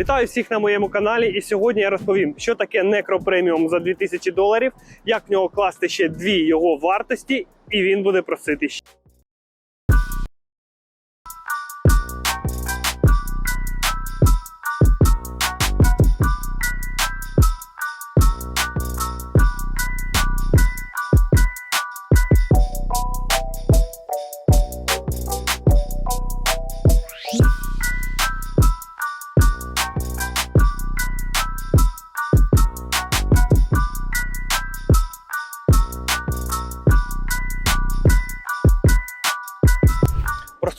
Вітаю всіх на моєму каналі. І сьогодні я розповім, що таке Premium за 2000 доларів, як в нього класти ще дві його вартості, і він буде просити ще.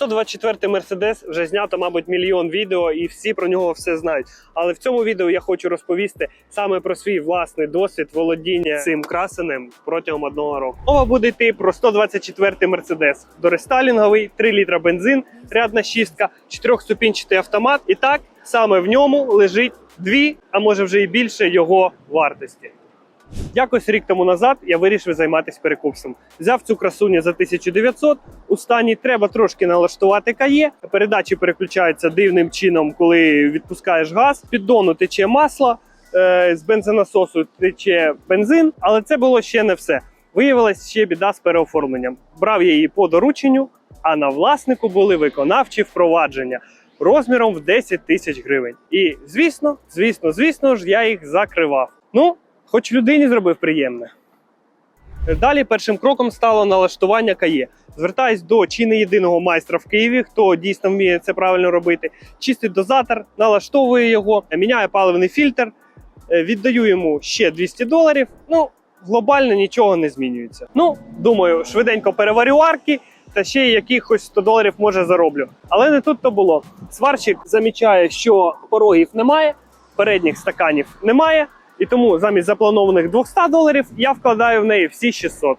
Про 124 Мерседес вже знято, мабуть, мільйон відео, і всі про нього все знають. Але в цьому відео я хочу розповісти саме про свій власний досвід володіння цим красенем протягом одного року. Мова буде йти про 124 Мерседес. Дорестайлінговий, 3 літра бензин, рядна шістка, чотирьохступінчатий автомат. І так саме в ньому лежить дві, а може вже і більше його вартості. Якось рік тому назад я вирішив займатися перекупством. Взяв цю красуню за 1900. У стані треба трошки налаштувати кає. Передачі переключаються дивним чином, коли відпускаєш газ. Піддону тече масло, е, з бензонасосу тече бензин, але це було ще не все. Виявилась ще біда з переоформленням. Брав я її по дорученню, а на власнику були виконавчі впровадження розміром в 10 тисяч гривень. І звісно, звісно, звісно ж, я їх закривав. Ну, хоч людині зробив приємне. Далі першим кроком стало налаштування КАЄ. Звертаюсь до чи не єдиного майстра в Києві, хто дійсно вміє це правильно робити. Чистить дозатор, налаштовує його, міняє паливний фільтр, е, віддаю йому ще 200 доларів. Ну, глобально нічого не змінюється. Ну, думаю, швиденько переварю арки та ще якихось 100 доларів може зароблю. Але не тут то було. Сварщик замічає, що порогів немає, передніх стаканів немає. І тому замість запланованих 200 доларів я вкладаю в неї всі 600.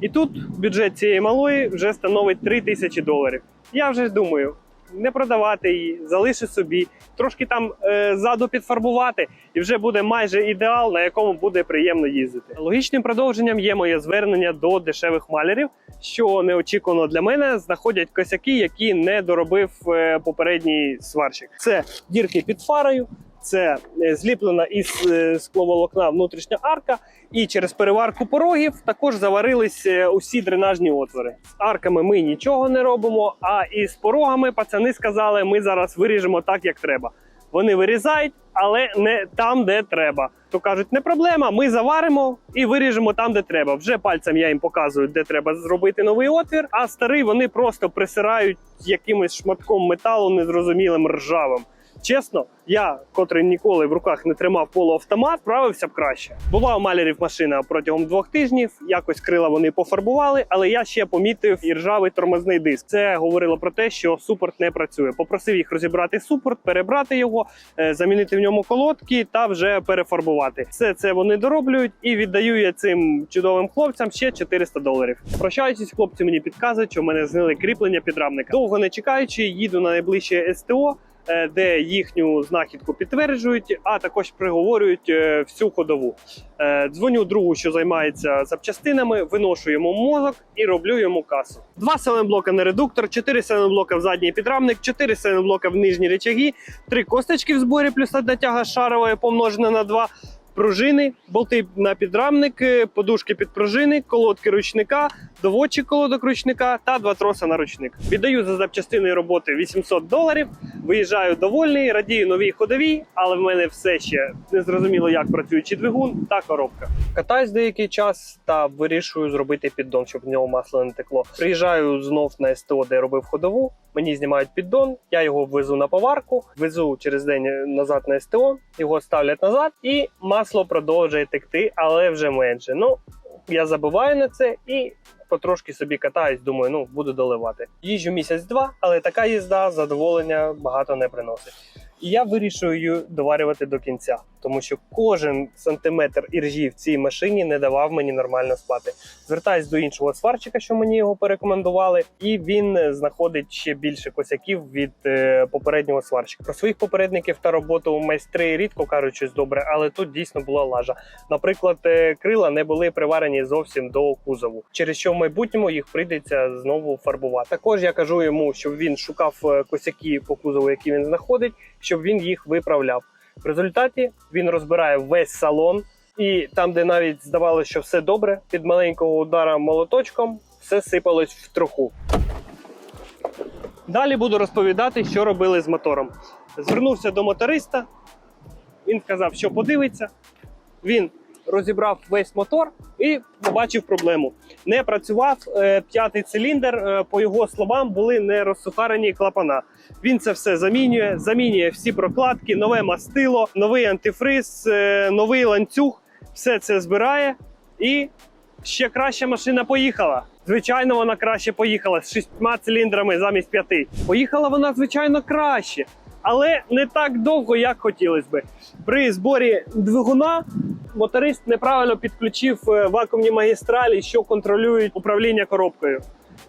І тут бюджет цієї малої вже становить 3000 доларів. Я вже думаю, не продавати її, залишу собі, трошки там е, ззаду підфарбувати, і вже буде майже ідеал, на якому буде приємно їздити. Логічним продовженням є моє звернення до дешевих малярів, що неочікувано для мене знаходять косяки, які не доробив е, попередній сварщик. Це дірки під фарою, це е, зліплена із е, скловолокна внутрішня арка, і через переварку порогів також заварились е, усі дренажні отвори. З арками ми нічого не робимо. А із порогами пацани сказали, ми зараз виріжемо так, як треба. Вони вирізають, але не там, де треба. То кажуть, не проблема. Ми заваримо і виріжемо там, де треба. Вже пальцем я їм показую, де треба зробити новий отвір. А старий вони просто присирають якимось шматком металу незрозумілим ржавим. Чесно, я, котрий ніколи в руках не тримав полуавтомат, справився б краще. Була у малярів машина протягом двох тижнів. Якось крила вони пофарбували, але я ще помітив і ржавий тормозний диск. Це говорило про те, що супорт не працює. Попросив їх розібрати супорт, перебрати його, е, замінити в ньому колодки та вже перефарбувати. Все це вони дороблюють і віддаю я цим чудовим хлопцям ще 400 доларів. Прощаючись, хлопці мені підказують, що в мене знили кріплення підрамника. Довго не чекаючи, їду на найближче СТО де їхню знахідку підтверджують, а також приговорюють е, всю ходову. Е, Дзвоню другу, що займається запчастинами, виношу йому мозок і роблю йому касу. Два селенблока на редуктор, чотири селенблока в задній підрамник, чотири селенблока в нижні речаги, три косточки в зборі, плюс одна тяга шарова помножена на два. Пружини, болти на підрамник, е, подушки під пружини, колодки ручника, доводчик колодок ручника та два троса на ручник. Віддаю за запчастини роботи 800 доларів. Виїжджаю довольний, радію новій ходовій, але в мене все ще не зрозуміло, як працює чи двигун та коробка. Катаюсь деякий час та вирішую зробити піддон, щоб в нього масло не текло. Приїжджаю знов на СТО, де робив ходову. Мені знімають піддон, я його везу на поварку, везу через день назад на СТО, його ставлять назад, і масло продовжує текти, але вже менше. Ну я забуваю на це і потрошки собі катаюсь, думаю, ну буду доливати. Їжджу місяць-два, але така їзда задоволення багато не приносить. І я вирішую її доварювати до кінця, тому що кожен сантиметр іржі в цій машині не давав мені нормально спати. Звертаюсь до іншого сварчика, що мені його порекомендували, і він знаходить ще більше косяків від е, попереднього сварчика. Про своїх попередників та роботу майстри рідко кажуть щось добре, але тут дійсно була лажа. Наприклад, е, крила не були приварені зовсім до кузову, через що в майбутньому їх прийдеться знову фарбувати. Також я кажу йому, щоб він шукав е, косяки по кузову, які він знаходить, щоб він їх виправляв. В результаті він розбирає весь салон, і там, де навіть здавалося, що все добре, під маленького удара молоточком все сипалось в труху. Далі буду розповідати, що робили з мотором. Звернувся до моториста, він сказав, що подивиться. Він розібрав весь мотор і побачив проблему. Не працював е, п'ятий циліндр, е, по його словам, були не розсухарені клапана. Він це все замінює, замінює всі прокладки, нове мастило, новий антифриз, е, новий ланцюг. Все це збирає і ще краща машина поїхала. Звичайно, вона краще поїхала з шістьма циліндрами замість п'яти. Поїхала вона, звичайно, краще, але не так довго, як хотілося би. При зборі двигуна моторист неправильно підключив е, вакуумні магістралі, що контролюють управління коробкою.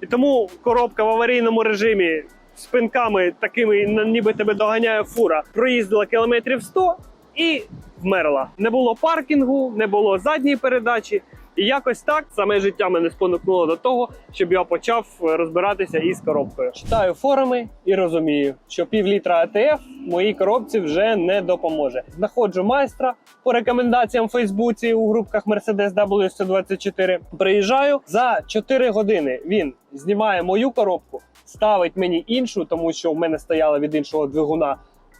І тому коробка в аварійному режимі з пинками такими, ніби тебе доганяє фура, проїздила кілометрів 100 і вмерла. Не було паркінгу, не було задньої передачі. І якось так саме життя мене спонукнуло до того, щоб я почав е, розбиратися із коробкою. Читаю форуми і розумію, що пів літра АТФ моїй коробці вже не допоможе. Знаходжу майстра по рекомендаціям в Фейсбуці у групках Mercedes W124. Приїжджаю за 4 години. Він знімає мою коробку, ставить мені іншу, тому що в мене стояла від іншого двигуна.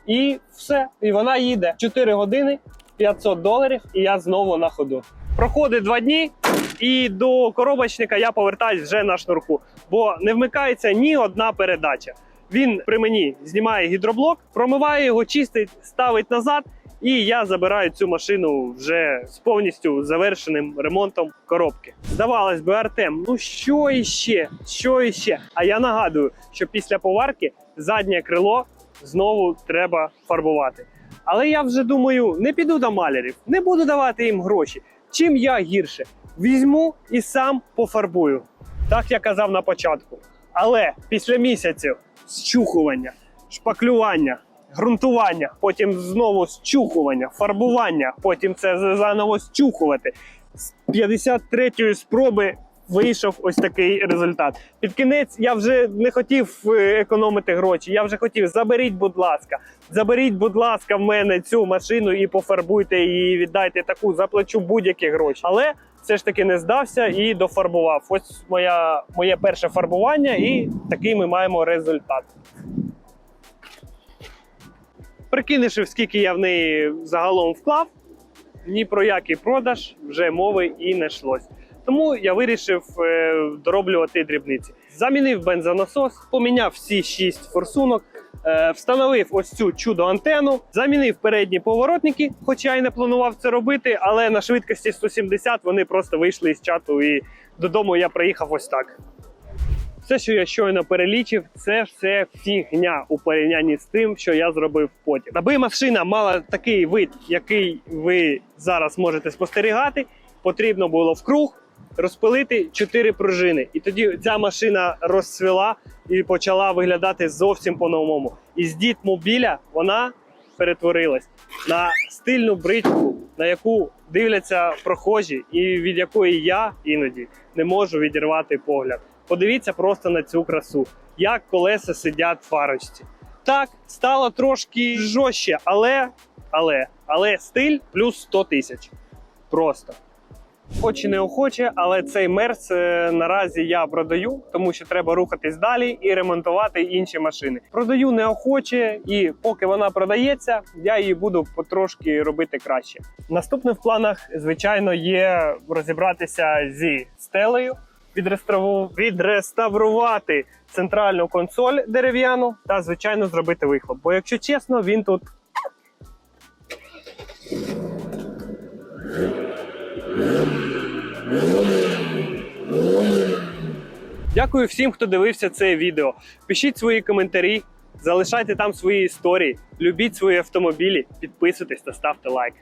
І все, і вона їде 4 години, 500 доларів, і я знову на ходу. Проходить два дні, і до коробочника я повертаюсь вже на шнурку, бо не вмикається ні одна передача. Він при мені знімає гідроблок, промиває його, чистить, ставить назад, і я забираю цю машину вже з повністю завершеним ремонтом коробки. Здавалось би, Артем, ну що іще? Що іще? А я нагадую, що після поварки заднє крило знову треба фарбувати. Але я вже думаю, не піду до малярів, не буду давати їм гроші. Чим я гірше? Візьму і сам пофарбую. Так я казав на початку. Але після місяців зчухування, шпаклювання, ґрунтування, потім знову зчухування, фарбування, потім це заново зчухувати. З 53-ї спроби вийшов ось такий результат. Під кінець я вже не хотів е, економити гроші. Я вже хотів заберіть, будь ласка, заберіть, будь ласка, в мене цю машину і пофарбуйте її. Віддайте таку, заплачу будь-які гроші. Але все ж таки не здався і дофарбував. Ось моя, моє перше фарбування, і такий ми маємо результат. Прикинувши, скільки я в неї загалом вклав, ні про який продаж вже мови і не йшлось. Тому я вирішив е, дороблювати дрібниці. Замінив бензонасос, поміняв всі шість форсунок, е, встановив ось цю чудо антенну, замінив передні поворотники, хоча й не планував це робити, але на швидкості 170 вони просто вийшли із чату, і додому я приїхав ось так. Все, що я щойно перелічив, це все фігня у порівнянні з тим, що я зробив потім. Аби машина мала такий вид, який ви зараз можете спостерігати, потрібно було вкруг розпилити 4 пружини. І тоді ця машина розцвіла і почала виглядати зовсім по-новому. І з дітмобіля вона перетворилась на стильну бричку, на яку дивляться прохожі, і від якої я іноді не можу відірвати погляд. Подивіться просто на цю красу, як колеса сидять в фарочці. Так, стало трошки жорстче, але, але, але стиль плюс 100 тисяч. Просто. Хоч і неохоче, але цей мерс е, наразі я продаю, тому що треба рухатись далі і ремонтувати інші машини. Продаю неохоче, і поки вона продається, я її буду потрошки робити краще. Наступним в планах, звичайно, є розібратися зі стелею, відреставру- відреставрувати центральну консоль дерев'яну та, звичайно, зробити вихлоп. Бо, якщо чесно, він тут Дякую всім, хто дивився це відео. Пишіть свої коментарі, залишайте там свої історії, любіть свої автомобілі, підписуйтесь та ставте лайк.